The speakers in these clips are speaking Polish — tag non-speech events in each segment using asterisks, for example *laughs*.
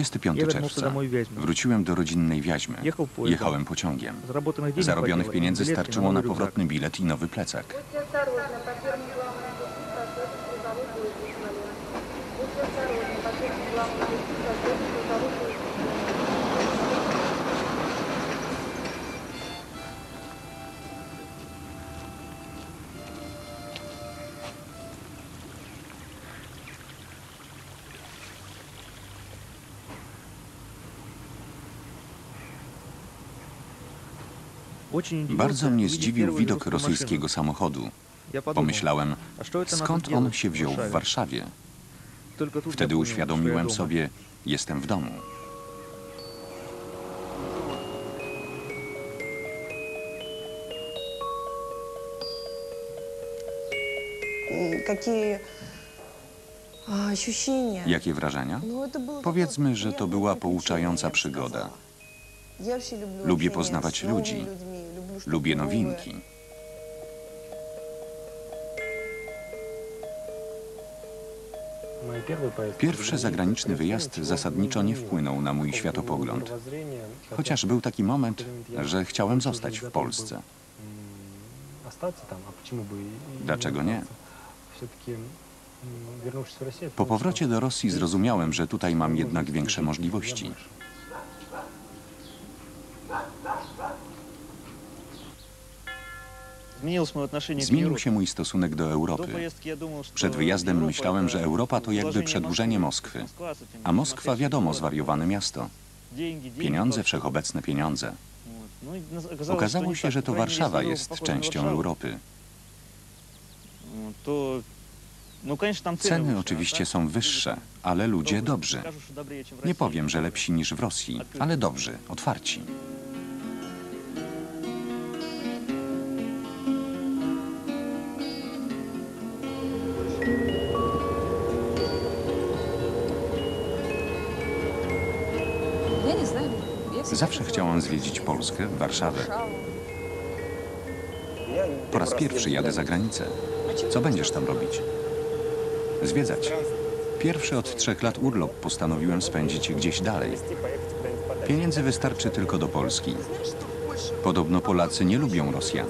25 czerwca wróciłem do rodzinnej Wiaźmy. Jechałem pociągiem. Zarobionych pieniędzy starczyło na powrotny bilet i nowy plecak. Thank you. Bardzo mnie zdziwił widok rosyjskiego samochodu. Pomyślałem, skąd on się wziął w Warszawie? Wtedy uświadomiłem sobie, jestem w domu. Jakie wrażenia? Powiedzmy, że to była pouczająca przygoda. Lubię poznawać ludzi. Lubię nowinki. Pierwszy zagraniczny wyjazd zasadniczo nie wpłynął na mój światopogląd. Chociaż był taki moment, że chciałem zostać w Polsce. Dlaczego nie? Po powrocie do Rosji zrozumiałem, że tutaj mam jednak większe możliwości. Zmienił się mój stosunek do Europy. Przed wyjazdem myślałem, że Europa to jakby przedłużenie Moskwy. A Moskwa, wiadomo, zwariowane miasto. Pieniądze, wszechobecne pieniądze. Okazało się, że to Warszawa jest częścią Europy. Ceny oczywiście są wyższe, ale ludzie dobrzy. Nie powiem, że lepsi niż w Rosji, ale dobrzy, otwarci. Zawsze chciałam zwiedzić Polskę, Warszawę. Po raz pierwszy jadę za granicę. Co będziesz tam robić? Zwiedzać. Pierwszy od trzech lat urlop postanowiłem spędzić gdzieś dalej. Pieniędzy wystarczy tylko do Polski. Podobno Polacy nie lubią Rosjan.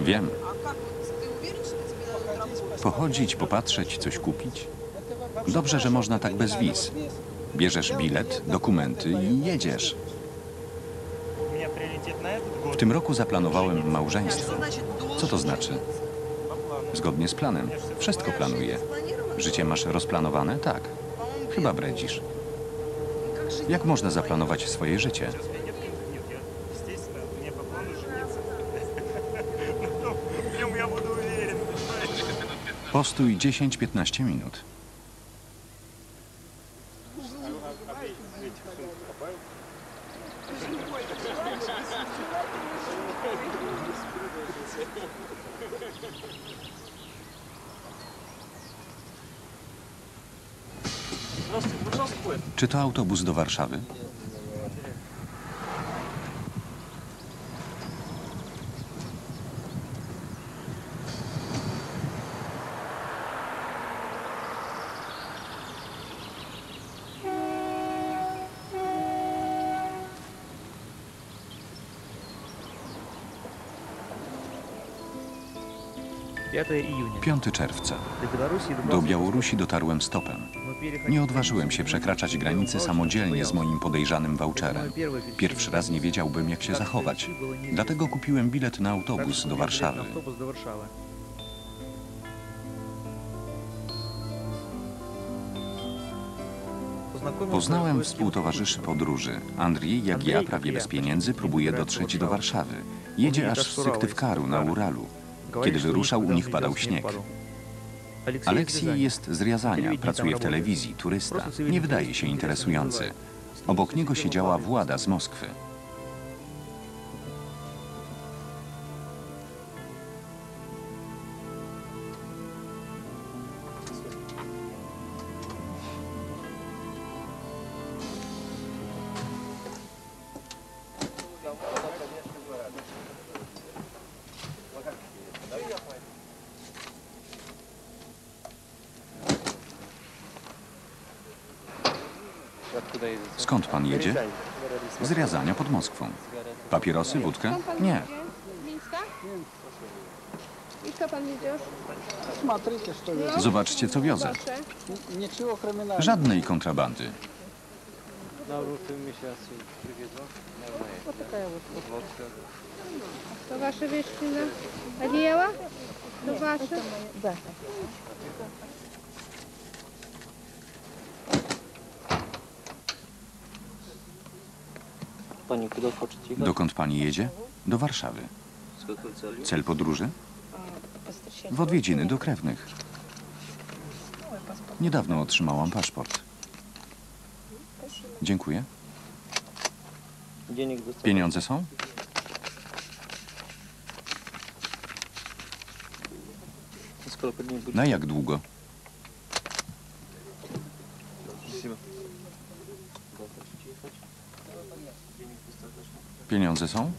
Wiem. Pochodzić, popatrzeć, coś kupić. Dobrze, że można tak bez wiz. Bierzesz bilet, dokumenty i jedziesz. W tym roku zaplanowałem małżeństwo. Co to znaczy? Zgodnie z planem. Wszystko planuję. Życie masz rozplanowane? Tak. Chyba bredzisz. Jak można zaplanować swoje życie? Postój 10-15 minut. Czy to autobus do Warszawy? Piąty czerwca. Do Białorusi dotarłem stopem. Nie odważyłem się przekraczać granicy samodzielnie z moim podejrzanym voucherem. Pierwszy raz nie wiedziałbym, jak się zachować. Dlatego kupiłem bilet na autobus do Warszawy. Poznałem współtowarzyszy podróży. Andrzej, jak ja, prawie bez pieniędzy, próbuje dotrzeć do Warszawy. Jedzie aż z Syktywkaru na Uralu. Kiedy wyruszał, u nich padał śnieg. Aleksiej jest z Riazania, pracuje w telewizji, turysta. Nie wydaje się interesujący. Obok niego siedziała Włada z Moskwy. Skąd pan jedzie? Z Riazania pod Moskwą. Papierosy, wódkę? Nie. Mińska? I co pan widzisz? Смотрите, что везет. Zobaczcie, co wiozę. Proszę. Ничего криминального. Żadnej kontrabandy. На руки месяцы привезу. Вот такая вот. To wasze wieścina? Одеяло? To wasze? Dokąd pani jedzie? Do Warszawy. Cel podróży? W odwiedziny do krewnych. Niedawno otrzymałam paszport. Dziękuję. Pieniądze są? Na jak długo? Pieniądze są?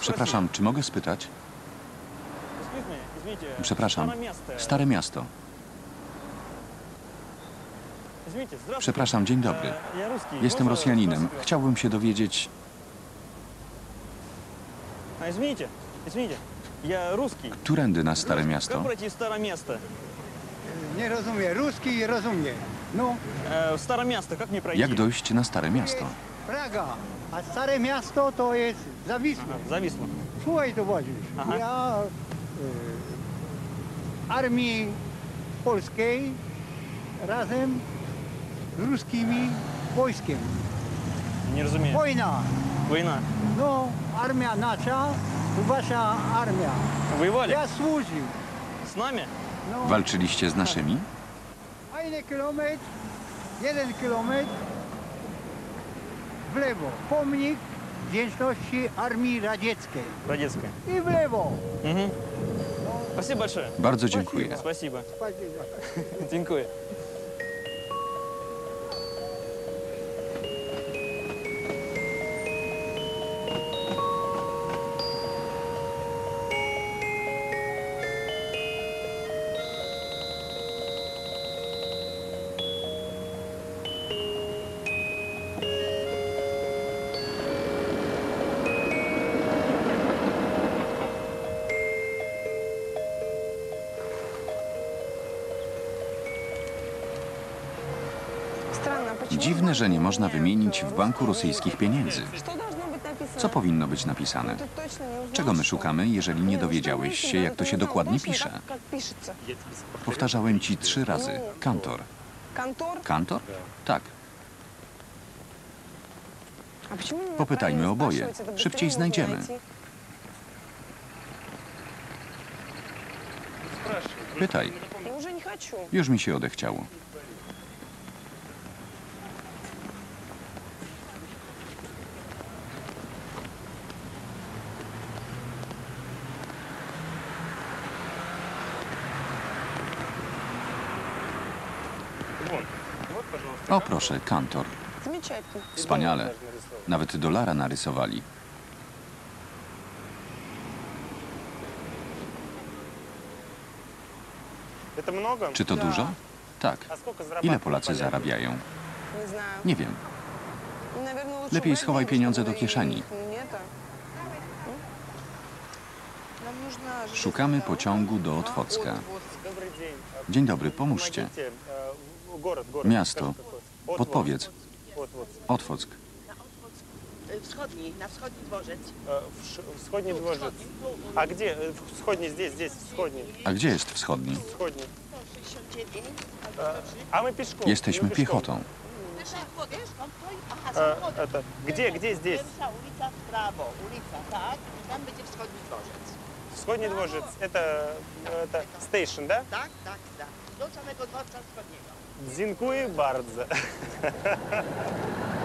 Przepraszam, czy mogę spytać? Przepraszam, Stare Miasto. Przepraszam, dzień dobry. Jestem Rosjaninem. Chciałbym się dowiedzieć... Którędy na Stare Miasto? Nie rozumiem. Ruski rozumie. No. Stare Miasto, jak nie przejść? Jak dojść na Stare Miasto? Praga, a stare miasto to jest Zawisło. Aha, Zawisło. Słuchaj to właśnie. Ja y, armii polskiej razem z ruskimi wojskiem. Nie rozumiem. Wojna. Wojna. No, armia nasza, wasza armia. Wojwali. Ja służył. Z nami? No. Walczyliście z naszymi? Tak. A ile kilometr? Jeden kilometr w lewo. Pomnik wdzięczności Armii Radzieckiej. Родецкая. I w lewo. Мгм. Спасибо большое. Bardzo dziękuję. Спасибо. Spasiba. Dziękuję. Dziwne, że nie można wymienić w banku rosyjskich pieniędzy. Co powinno być napisane? Czego my szukamy, jeżeli nie dowiedziałeś się, jak to się dokładnie pisze? Powtarzałem ci trzy razy. Kantor. Kantor? Tak. Popytajmy oboje. Szybciej znajdziemy. Pytaj. Już mi się odechciało. O proszę, kantor. Wspaniale. Nawet dolara narysowali. Czy to dużo? Tak. Ile Polacy zarabiają? Nie wiem. Lepiej schowaj pieniądze do kieszeni. Szukamy дорога pociągu do на Otwocka. Отводск. Добрый день. Э, Dzień dobry, pomóżcie. Помогите, э, город, город. Miasto. Скажи, какой? Отводск. Podpowiedz. Отводск. Otwock. Y, Wschodni, na wschodni dworzec. Э, в Ш- Всходний дворец. А где? Э, Всходний, здесь, здесь, всходний. A gdzie jest wschodni? Всходний. 169. Э, А мы пешком. Jesteśmy мы пешком. piechotą. Pieszko, wiesz, on stoi, aha, Э, samochodem. это, где, где здесь? Pierwsza ulica w prawo, ulica, tak? I tam będzie wschodni dworzec. Всходний дворец. Это, это стейшн, да? Tak, tak, tak. Do samego dworca wschodniego. Дзинкуи Бардзе. *laughs*